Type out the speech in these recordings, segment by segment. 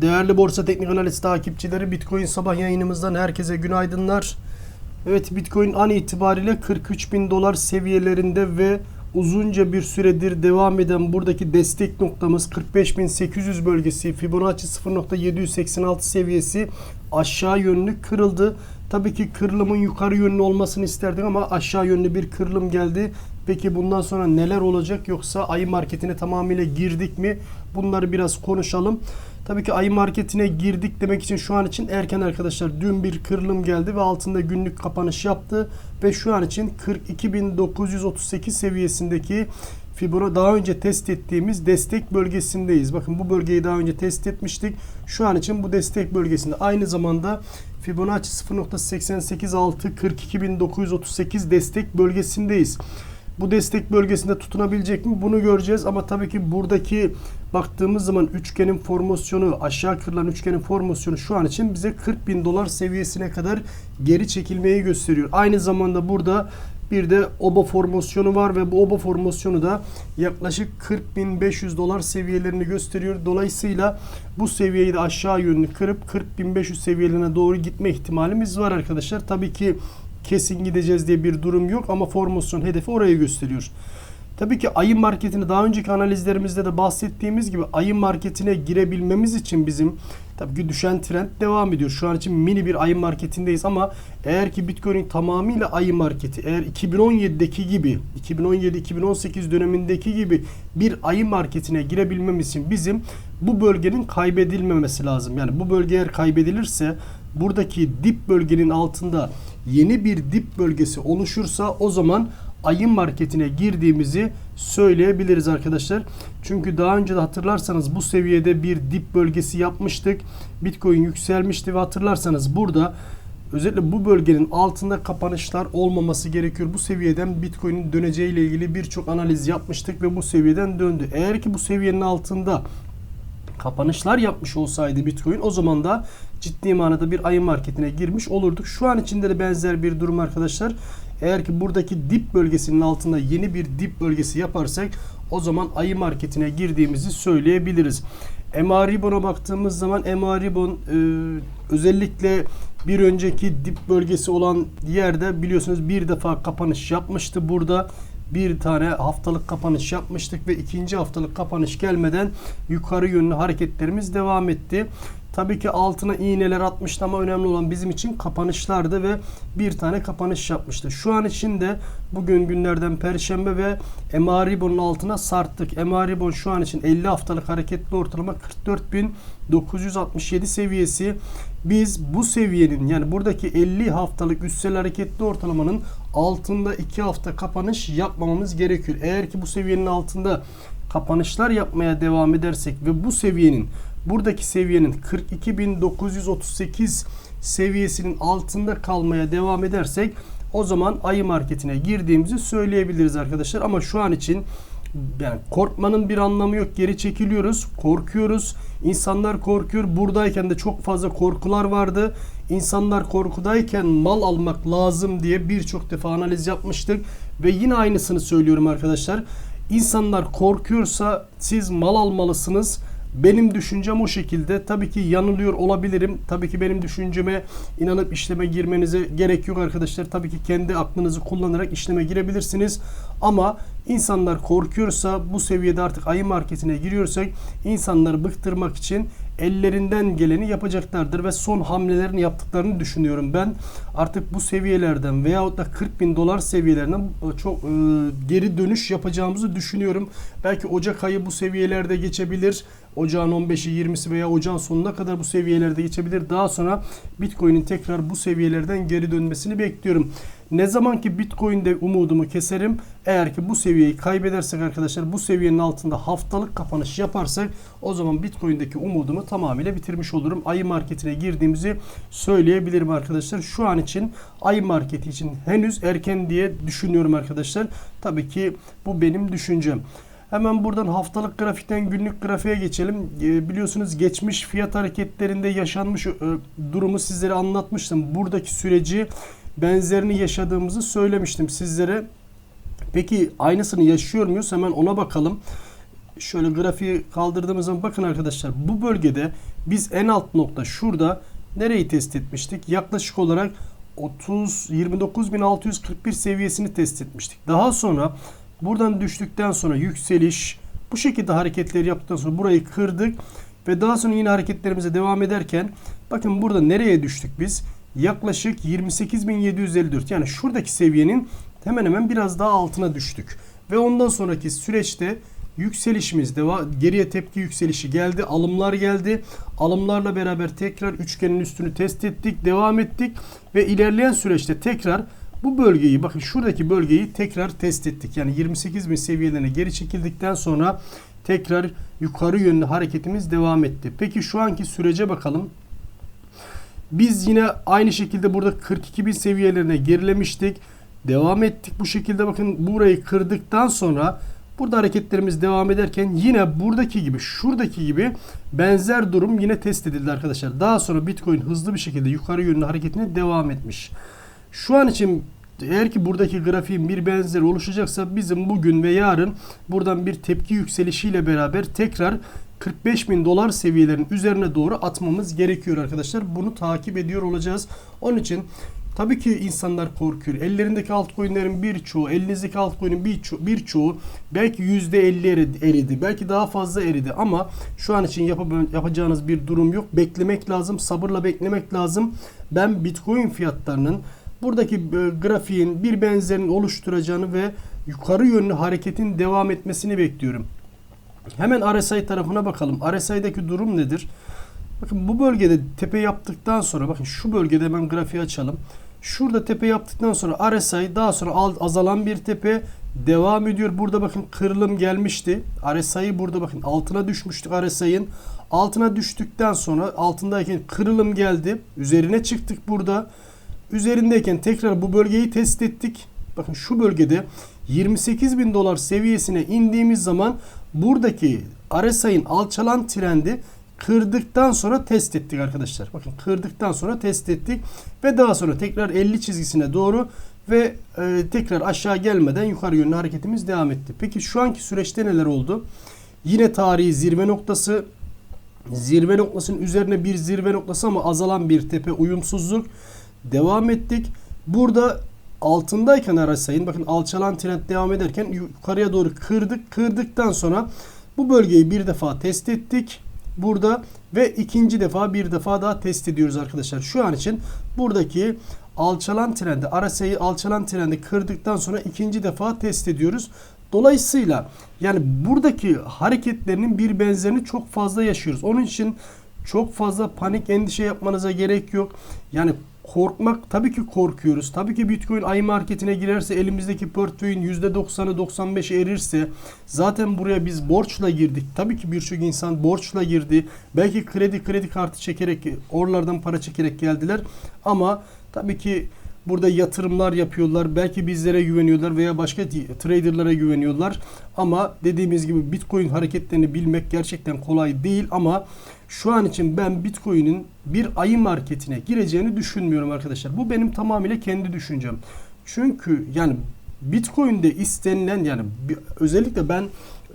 Değerli Borsa Teknik Analiz takipçileri Bitcoin sabah yayınımızdan herkese günaydınlar. Evet Bitcoin an itibariyle 43 bin dolar seviyelerinde ve uzunca bir süredir devam eden buradaki destek noktamız 45.800 bölgesi Fibonacci 0.786 seviyesi aşağı yönlü kırıldı. Tabii ki kırılımın yukarı yönlü olmasını isterdik ama aşağı yönlü bir kırılım geldi. Peki bundan sonra neler olacak yoksa ayı marketine tamamıyla girdik mi? Bunları biraz konuşalım. Tabii ki ayı marketine girdik demek için şu an için erken arkadaşlar. Dün bir kırılım geldi ve altında günlük kapanış yaptı. Ve şu an için 42.938 seviyesindeki Fibonacci daha önce test ettiğimiz destek bölgesindeyiz. Bakın bu bölgeyi daha önce test etmiştik. Şu an için bu destek bölgesinde. Aynı zamanda Fibonacci 0.886 42.938 destek bölgesindeyiz. Bu destek bölgesinde tutunabilecek mi? Bunu göreceğiz ama tabii ki buradaki baktığımız zaman üçgenin formasyonu aşağı kırılan üçgenin formasyonu şu an için bize 40 bin dolar seviyesine kadar geri çekilmeyi gösteriyor. Aynı zamanda burada bir de oba formasyonu var ve bu oba formasyonu da yaklaşık 40.500 dolar seviyelerini gösteriyor. Dolayısıyla bu seviyeyi de aşağı yönlü kırıp 40.500 seviyelerine doğru gitme ihtimalimiz var arkadaşlar. Tabii ki kesin gideceğiz diye bir durum yok ama formasyon hedefi orayı gösteriyor. Tabii ki ayın marketini daha önceki analizlerimizde de bahsettiğimiz gibi ayın marketine girebilmemiz için bizim tabii ki düşen trend devam ediyor. Şu an için mini bir ayın marketindeyiz ama eğer ki Bitcoin tamamıyla ayın marketi eğer 2017'deki gibi 2017-2018 dönemindeki gibi bir ayın marketine girebilmemiz için bizim bu bölgenin kaybedilmemesi lazım. Yani bu bölge eğer kaybedilirse buradaki dip bölgenin altında yeni bir dip bölgesi oluşursa o zaman ayın marketine girdiğimizi söyleyebiliriz arkadaşlar. Çünkü daha önce de hatırlarsanız bu seviyede bir dip bölgesi yapmıştık. Bitcoin yükselmişti ve hatırlarsanız burada özellikle bu bölgenin altında kapanışlar olmaması gerekiyor. Bu seviyeden Bitcoin'in döneceği ile ilgili birçok analiz yapmıştık ve bu seviyeden döndü. Eğer ki bu seviyenin altında kapanışlar yapmış olsaydı Bitcoin o zaman da ciddi manada bir ayı marketine girmiş olurduk. Şu an içinde de benzer bir durum arkadaşlar. Eğer ki buradaki dip bölgesinin altında yeni bir dip bölgesi yaparsak o zaman ayı marketine girdiğimizi söyleyebiliriz. MA Ribbon'a baktığımız zaman MA Ribbon e, özellikle bir önceki dip bölgesi olan yerde biliyorsunuz bir defa kapanış yapmıştı burada bir tane haftalık kapanış yapmıştık ve ikinci haftalık kapanış gelmeden yukarı yönlü hareketlerimiz devam etti. Tabii ki altına iğneler atmıştı ama önemli olan bizim için kapanışlardı ve bir tane kapanış yapmıştı. Şu an için de bugün günlerden perşembe ve MA Ribbon'un altına sarttık. MA Ribbon şu an için 50 haftalık hareketli ortalama 44.967 seviyesi. Biz bu seviyenin yani buradaki 50 haftalık üstsel hareketli ortalamanın altında 2 hafta kapanış yapmamamız gerekiyor. Eğer ki bu seviyenin altında kapanışlar yapmaya devam edersek ve bu seviyenin buradaki seviyenin 42.938 seviyesinin altında kalmaya devam edersek o zaman ayı marketine girdiğimizi söyleyebiliriz arkadaşlar. Ama şu an için yani korkmanın bir anlamı yok. Geri çekiliyoruz, korkuyoruz. İnsanlar korkuyor. Buradayken de çok fazla korkular vardı. İnsanlar korkudayken mal almak lazım diye birçok defa analiz yapmıştık. Ve yine aynısını söylüyorum arkadaşlar. İnsanlar korkuyorsa siz mal almalısınız. Benim düşüncem o şekilde. Tabii ki yanılıyor olabilirim. Tabii ki benim düşünceme inanıp işleme girmenize gerek yok arkadaşlar. Tabii ki kendi aklınızı kullanarak işleme girebilirsiniz. Ama insanlar korkuyorsa bu seviyede artık ayı marketine giriyorsak insanları bıktırmak için ellerinden geleni yapacaklardır ve son hamlelerini yaptıklarını düşünüyorum ben. Artık bu seviyelerden veyahut da 40 bin dolar seviyelerinden çok e, geri dönüş yapacağımızı düşünüyorum. Belki Ocak ayı bu seviyelerde geçebilir. Ocağın 15'i 20'si veya ocağın sonuna kadar bu seviyelerde geçebilir. Daha sonra Bitcoin'in tekrar bu seviyelerden geri dönmesini bekliyorum. Ne zaman ki Bitcoin'de umudumu keserim. Eğer ki bu seviyeyi kaybedersek arkadaşlar bu seviyenin altında haftalık kapanış yaparsak o zaman Bitcoin'deki umudumu tamamıyla bitirmiş olurum. Ayı marketine girdiğimizi söyleyebilirim arkadaşlar. Şu an için ayı marketi için henüz erken diye düşünüyorum arkadaşlar. Tabii ki bu benim düşüncem. Hemen buradan haftalık grafikten günlük grafiğe geçelim. E, biliyorsunuz geçmiş fiyat hareketlerinde yaşanmış e, durumu sizlere anlatmıştım. Buradaki süreci benzerini yaşadığımızı söylemiştim sizlere. Peki aynısını yaşıyor muyuz? Hemen ona bakalım. şöyle grafiği kaldırdığımız zaman bakın arkadaşlar bu bölgede biz en alt nokta şurada nereyi test etmiştik? Yaklaşık olarak 30 29.641 seviyesini test etmiştik. Daha sonra buradan düştükten sonra yükseliş bu şekilde hareketleri yaptıktan sonra burayı kırdık ve daha sonra yine hareketlerimize devam ederken bakın burada nereye düştük biz? Yaklaşık 28.754 yani şuradaki seviyenin hemen hemen biraz daha altına düştük. Ve ondan sonraki süreçte yükselişimiz deva geriye tepki yükselişi geldi. Alımlar geldi. Alımlarla beraber tekrar üçgenin üstünü test ettik. Devam ettik. Ve ilerleyen süreçte tekrar bu bölgeyi bakın şuradaki bölgeyi tekrar test ettik. Yani 28 bin seviyelerine geri çekildikten sonra tekrar yukarı yönlü hareketimiz devam etti. Peki şu anki sürece bakalım. Biz yine aynı şekilde burada 42 bin seviyelerine gerilemiştik. Devam ettik bu şekilde bakın burayı kırdıktan sonra burada hareketlerimiz devam ederken yine buradaki gibi şuradaki gibi benzer durum yine test edildi arkadaşlar. Daha sonra Bitcoin hızlı bir şekilde yukarı yönlü hareketine devam etmiş. Şu an için eğer ki buradaki grafiğin bir benzeri oluşacaksa bizim bugün ve yarın buradan bir tepki yükselişiyle beraber tekrar 45 bin dolar seviyelerin üzerine doğru atmamız gerekiyor arkadaşlar. Bunu takip ediyor olacağız. Onun için Tabii ki insanlar korkuyor. Ellerindeki altcoin'lerin birçoğu, elinizdeki altcoin'in birçoğu, birçoğu belki %50 eridi. Belki daha fazla eridi ama şu an için yap- yapacağınız bir durum yok. Beklemek lazım. Sabırla beklemek lazım. Ben Bitcoin fiyatlarının buradaki e, grafiğin bir benzerini oluşturacağını ve yukarı yönlü hareketin devam etmesini bekliyorum. Hemen RSI tarafına bakalım. RSI'deki durum nedir? Bakın bu bölgede tepe yaptıktan sonra bakın şu bölgede hemen grafiği açalım. Şurada tepe yaptıktan sonra RSI daha sonra azalan bir tepe devam ediyor. Burada bakın kırılım gelmişti. RSI burada bakın altına düşmüştük RSI'nin. Altına düştükten sonra altındayken kırılım geldi. Üzerine çıktık burada. Üzerindeyken tekrar bu bölgeyi test ettik. Bakın şu bölgede 28 bin dolar seviyesine indiğimiz zaman buradaki RSI'nin alçalan trendi kırdıktan sonra test ettik arkadaşlar. Bakın kırdıktan sonra test ettik ve daha sonra tekrar 50 çizgisine doğru ve e, tekrar aşağı gelmeden yukarı yönlü hareketimiz devam etti. Peki şu anki süreçte neler oldu? Yine tarihi zirve noktası zirve noktasının üzerine bir zirve noktası ama azalan bir tepe uyumsuzluk devam ettik. Burada altındayken arasayın bakın alçalan trend devam ederken yukarıya doğru kırdık. Kırdıktan sonra bu bölgeyi bir defa test ettik burada ve ikinci defa bir defa daha test ediyoruz arkadaşlar. Şu an için buradaki alçalan trendi, RSI'yi alçalan trendi kırdıktan sonra ikinci defa test ediyoruz. Dolayısıyla yani buradaki hareketlerinin bir benzerini çok fazla yaşıyoruz. Onun için çok fazla panik endişe yapmanıza gerek yok. Yani korkmak tabii ki korkuyoruz. Tabii ki Bitcoin ay marketine girerse elimizdeki portföyün %90'ı 95'i erirse zaten buraya biz borçla girdik. Tabii ki birçok insan borçla girdi. Belki kredi kredi kartı çekerek oralardan para çekerek geldiler. Ama tabii ki burada yatırımlar yapıyorlar. Belki bizlere güveniyorlar veya başka traderlara güveniyorlar. Ama dediğimiz gibi Bitcoin hareketlerini bilmek gerçekten kolay değil ama şu an için ben Bitcoin'in bir ayı marketine gireceğini düşünmüyorum arkadaşlar. Bu benim tamamıyla kendi düşüncem. Çünkü yani Bitcoin'de istenilen yani özellikle ben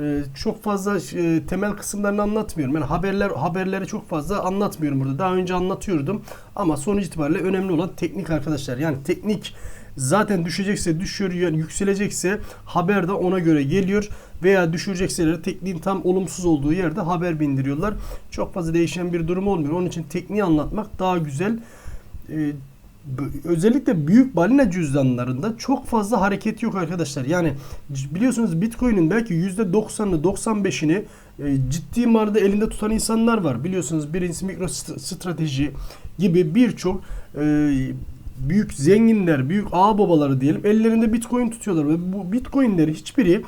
e, çok fazla e, temel kısımlarını anlatmıyorum. Yani haberler haberleri çok fazla anlatmıyorum burada. Daha önce anlatıyordum ama sonuç itibariyle önemli olan teknik arkadaşlar. Yani teknik zaten düşecekse düşüyor yani yükselecekse haber de ona göre geliyor veya düşürecekseler tekniğin tam olumsuz olduğu yerde haber bindiriyorlar. Çok fazla değişen bir durum olmuyor. Onun için tekniği anlatmak daha güzel. Ee, özellikle büyük balina cüzdanlarında çok fazla hareket yok arkadaşlar. Yani biliyorsunuz Bitcoin'in belki %90'ını 95'ini e, ciddi manada elinde tutan insanlar var. Biliyorsunuz birincisi MicroStrateji gibi birçok e, büyük zenginler, büyük ağ babaları diyelim ellerinde Bitcoin tutuyorlar ve bu Bitcoin'leri hiçbiri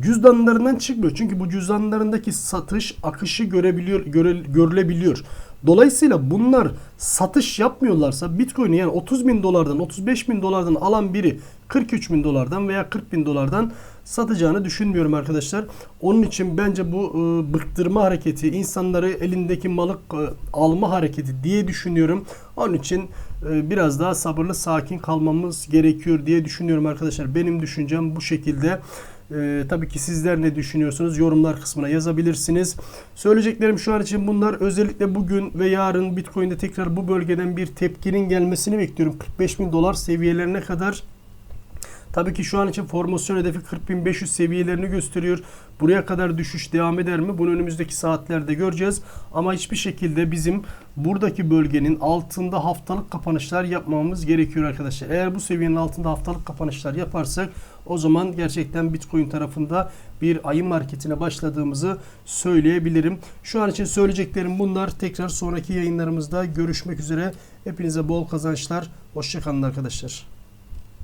cüzdanlarından çıkmıyor. Çünkü bu cüzdanlarındaki satış akışı görebiliyor, göre, görülebiliyor. Dolayısıyla bunlar satış yapmıyorlarsa Bitcoin'i yani 30 bin dolardan 35 bin dolardan alan biri 43 bin dolardan veya 40 bin dolardan satacağını düşünmüyorum arkadaşlar. Onun için bence bu e, bıktırma hareketi, insanları elindeki malı e, alma hareketi diye düşünüyorum. Onun için e, biraz daha sabırlı, sakin kalmamız gerekiyor diye düşünüyorum arkadaşlar. Benim düşüncem bu şekilde. Ee, tabii ki sizler ne düşünüyorsunuz? Yorumlar kısmına yazabilirsiniz. Söyleyeceklerim şu an için bunlar. Özellikle bugün ve yarın Bitcoin'de tekrar bu bölgeden bir tepkinin gelmesini bekliyorum. 45 bin dolar seviyelerine kadar. Tabii ki şu an için formasyon hedefi 40.500 seviyelerini gösteriyor. Buraya kadar düşüş devam eder mi? Bunu önümüzdeki saatlerde göreceğiz. Ama hiçbir şekilde bizim buradaki bölgenin altında haftalık kapanışlar yapmamız gerekiyor arkadaşlar. Eğer bu seviyenin altında haftalık kapanışlar yaparsak o zaman gerçekten Bitcoin tarafında bir ayın marketine başladığımızı söyleyebilirim. Şu an için söyleyeceklerim bunlar. Tekrar sonraki yayınlarımızda görüşmek üzere. Hepinize bol kazançlar. Hoşçakalın arkadaşlar.